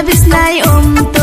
labis na yung